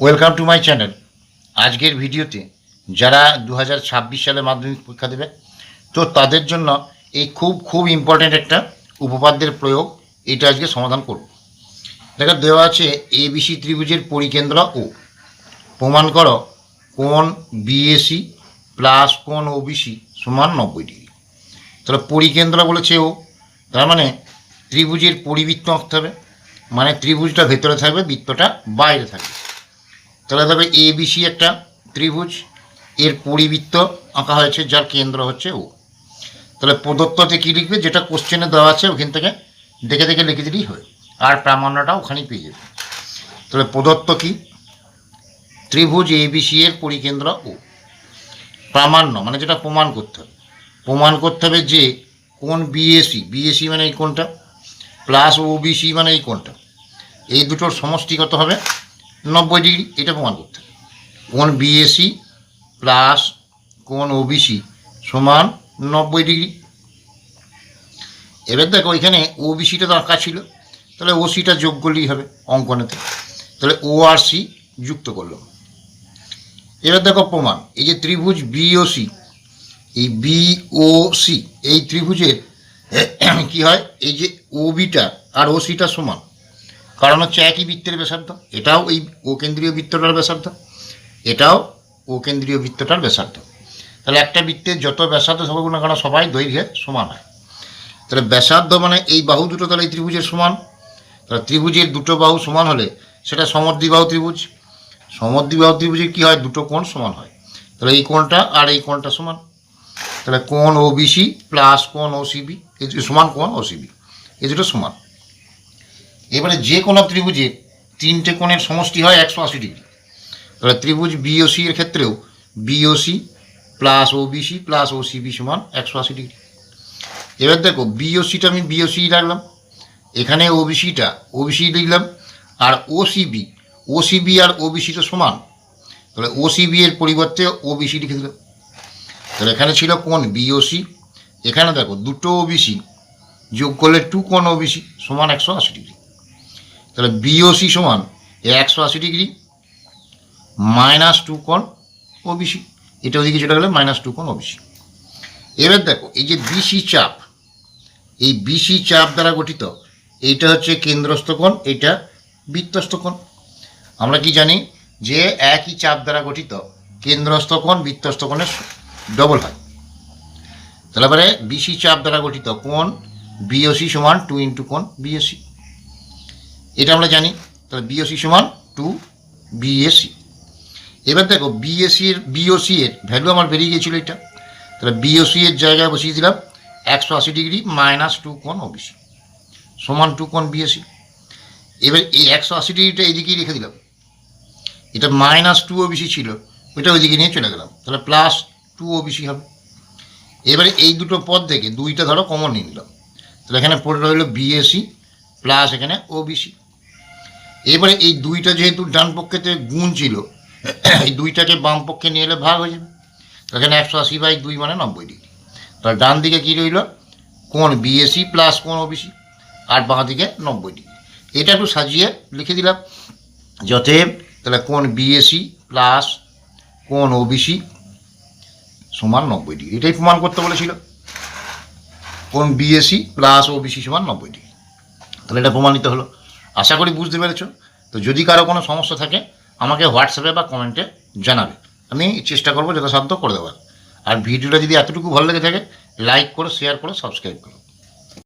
Welcome to my channel আজকের ভিডিওতে যারা দু হাজার ছাব্বিশ সালে মাধ্যমিক পরীক্ষা দেবে, তো তাদের জন্য এই খুব খুব ইম্পর্ট্যান্ট একটা উপপাদ্যের প্রয়োগ এটা আজকে সমাধান করব। দেখো, দেওয়া আছে এবিসি ত্রিভুজের পরিকেন্দ্র ও প্রমাণ করো কোন বিএসি প্লাস কোন ওবিসি সমান নব্বই ডিগ্রি। তাহলে পরিকেন্দ্র বলেছে ও। তার মানে ত্রিভুজের পরিবৃত্ত আঁকতে হবে মানে ত্রিভুজটা ভেতরে থাকবে, বৃত্তটা বাইরে থাকবে। তাহলে তবে এ বিসি একটা ত্রিভুজ, এর পরিবৃত্ত আঁকা হয়েছে, যার কেন্দ্র হচ্ছে ও তাহলে প্রদত্ততে কী লিখবে? যেটা কোশ্চেনে দেওয়া আছে, ওখান থেকে দেখে দেখে লিখে দিলেই হয় আর প্রামাণ্যটা ওখানেই পেয়ে যাবে। তাহলে প্রদত্ত কি? ত্রিভুজ এ বিসি এর পরিকেন্দ্র ও প্রামাণ্য মানে যেটা প্রমাণ করতে হবে। প্রমাণ করতে হবে যে কোন বিএসি বিএসি মানে এই কোনটা? প্লাস ওবিসি মানে এই কোনটা? এই দুটোর সমষ্টি কত হবে। নব্বই ডিগ্রি, এটা প্রমাণ করতে হবে। কোন বিএসি প্লাস কোন ওবিসি সমান নব্বই ডিগ্রি। এবার দেখো, এখানে ওবিসিটা দরকার ছিল। তাহলে ওসিটা যোগ করলেই হবে অঙ্কনেতে। তাহলে ও আর সি যুক্ত করলাম এবার দেখো প্রমাণ, এই যে ত্রিভুজ বিওসি এই বিওসি এই ত্রিভুজের কি হয়? এই যে ওবিটা আর ওসিটা সমান। কারণ হচ্ছে একই বৃত্তের ব্যাসার্ধ। এটাও এই ও কেন্দ্রীয় বৃত্তটার ব্যাসার্ধ। এটাও ও কেন্দ্রীয় বৃত্তটার ব্যাসার্ধ। তাহলে একটা বৃত্তের যত ব্যাসার্ধ থাকুক না কেন সবাই দৈর্ঘ্যে সমান হয়। তাহলে ব্যাসার্ধ মানে এই বাহু দুটো তাহলে এই ত্রিভুজের সমান। তাহলে ত্রিভুজের দুটো বাহু সমান হলে সেটা সমদ্বিবাহু ত্রিভুজ। সমদ্বিবাহু ত্রিভুজে কী হয়? দুটো কোণ সমান হয়। তাহলে এই কোণটা আর এই কোণটা সমান। তাহলে কোণ ও বিসি প্লাস কোণ ও সিবি এই সমান কোণ ও সিবি এই দুটো সমান। এবারে যে কোনো ত্রিভুজে তিনটে কোণের সমষ্টি হয় একশো আশি ডিগ্রি। তাহলে ত্রিভুজ বিওসি এর ক্ষেত্রেও BOC plus O BC plus O CB সমান একশো আশি ডিগ্রি। এবার দেখো বিওসিটা আমি বিওসি রাখলাম। এখানে ওবিসিটা ওবিসি লিখলাম আর ওসিবি ওসিবি আর ওবিসি তো সমান। তাহলে ওসিবি এর পরিবর্তে ওবিসি লিখে দিলাম। তাহলে এখানে ছিল কোন বিওসি এখানে দেখো দুটো ওবিসি যোগ করলে টু কোন ওবিসি সমান একশো আশি ডিগ্রি। তাহলে বিওসি সমান একশো আশি ডিগ্রি মাইনাস টু কোন ওবিসি এটা ওদিকে চলে গেলে মাইনাস টু কোন ওবিসি এবার দেখো, এই যে বিসি চাপ, এই বিসি চাপ দ্বারা গঠিত, এইটা হচ্ছে কেন্দ্রস্থ কোণ এটা বৃত্তস্থ কোণ। আমরা কি জানি যে একই চাপ দ্বারা গঠিত কেন্দ্রস্থ কোণ বৃত্তস্থ কোণের ডবল হয়। তাহলে এবারে বিসি চাপ দ্বারা গঠিত কোণ বিওসি সমান টু ইন্টু কোণ বিএসি এটা আমরা জানি, তাহলে বিওসি সমান টু বিএসি এবার দেখো বিএসি এর বিওসি এর ভ্যালু আমার বেরিয়ে গিয়েছিল এটা। তাহলে বিওসি এর জায়গায় বসিয়ে দিলাম, একশো আশি ডিগ্রি মাইনাস টু কোণ ওবিসি সমান টু কোণ বিএসি এবার এই একশো আশি ডিগ্রিটা এদিকেই রেখে দিলাম। এটা মাইনাস টু ওবিসি ছিল, ওইটা ওইদিকে নিয়ে চলে গেলাম। তাহলে প্লাস টু ওবিসি হবে। এবারে এই দুটো পদ থেকে দুইটা ধরো কমন নিয়ে নিলাম। তাহলে এখানে পড়ে রইল বিএসি প্লাস এখানে ওবিসি এবারে এই দুইটা যেহেতু ডান পক্ষেতে গুণ ছিল, এই দুইটাকে বাম পক্ষে নিয়ে এলে ভাগ হয়ে যাবে। এখানে একশো আশি বাই দুই মানে নব্বই ডিগ্রি। তাহলে ডান দিকে কী রইল? কোন বিএসি প্লাস কোন ওবিসি আর বাঁ দিকে নব্বই ডিগ্রি। এটা একটু সাজিয়ে লিখে দিলাম। যতএব তাহলে কোন বিএসি প্লাস কোন ওবিসি সমান নব্বই ডিগ্রি। এটাই প্রমাণ করতে বলেছিল। কোন বিএসি প্লাস ওবিসি সমান নব্বই ডিগ্রি। তাহলে এটা প্রমাণিত হলো। আশা করি বুঝতে পেরেছ। তো যদি কারও কোনো সমস্যা থাকে, আমাকে হোয়াটসঅ্যাপে বা কমেন্টে জানাবে। আমি চেষ্টা করব যথাসাধ্য করে দেওয়ার। আর ভিডিওটা যদি এতটুকু ভালো লেগে থাকে লাইক করো শেয়ার করো সাবস্ক্রাইব করো।